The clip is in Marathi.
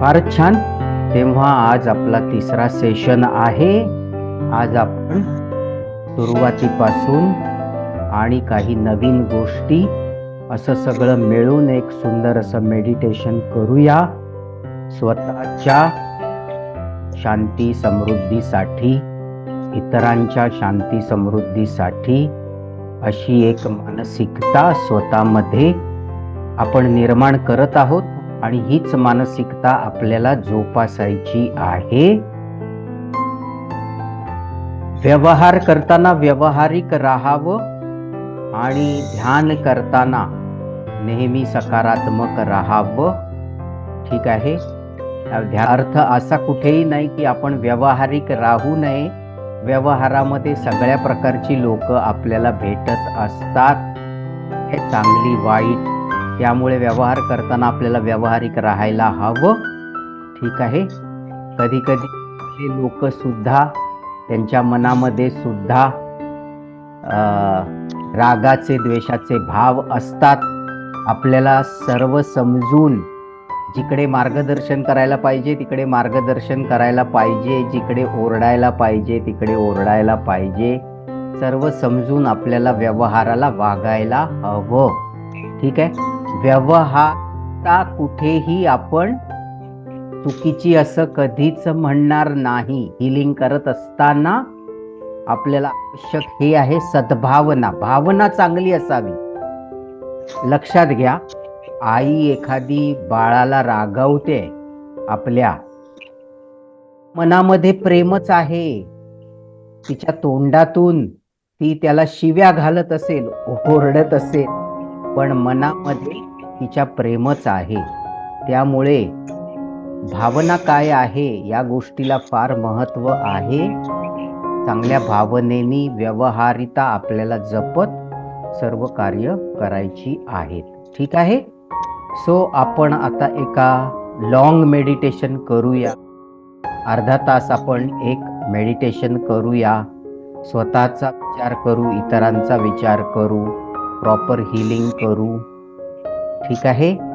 फारच छान. तेव्हा आज आपला तिसरा सेशन आहे. आज आपण सुरुवातीपासून आणि काही नवीन गोष्टी असं सगळं मिळून एक सुंदर असं मेडिटेशन करूया. स्वतःच्या शांती समृद्धीसाठी इतरांच्या शांती समृद्धीसाठी अशी एक मानसिकता स्वतःमध्ये आपण निर्माण करत आहोत. आणि हीच मानसिकता आपल्याला जोपासायची आहे. व्यवहार करताना व्यवहारिक राहावं आणि ध्यान करताना नेहमी सकारात्मक राहावं. ठीक आहे? ध्या- अर्थ असा कुठेही नाही की आपण व्यवहारिक राहू नये. व्यवहारामध्ये सगळ्या प्रकारची लोक आपल्याला भेटत असतात. हे चांगली वाईट त्यामुळे व्यवहार करताना आपल्याला व्यावहारिक राहायला हवं. ठीक आहे? कधी कधी लोकसुद्धा त्यांच्या मनामध्ये सुद्धा रागाचे द्वेषाचे भाव असतात. आपल्याला सर्व समजून जिकडे मार्गदर्शन करायला पाहिजे तिकडे मार्गदर्शन करायला पाहिजे. जिकडे ओरडायला पाहिजे तिकडे ओरडायला पाहिजे. सर्व समजून आपल्याला व्यवहाराला वागायला हवं. ठीक आहे? व्यवहारता कुठेही आपण चुकीची असं कधीच म्हणणार नाही. हिलिंग करत असताना आपल्याला आवश्यक हे आहे सद्भावना. भावना चांगली असावी. लक्षात घ्या आई एखादी बाळाला रागवते आपल्या मनामध्ये प्रेमच आहे. तिच्या तोंडातून ती त्याला शिव्या घालत असेल ओरडत असेल पण मनामध्ये तिच्या प्रेमच आहे. त्यामुळे भावना काय आहे या गोष्टीला फार महत्त्व आहे? चांगल्या भावनेनी व्यवहारिता आपल्याला जपत सर्व कार्य करायची आहेत. ठीक आहे? सो आपण आता एका लॉंग मेडिटेशन करूया. अर्धा तास आपण एक मेडिटेशन करूया. स्वतःचा विचार करू इतरांचा विचार करू. प्रॉपर हिलिंग करू. ठीक आहे?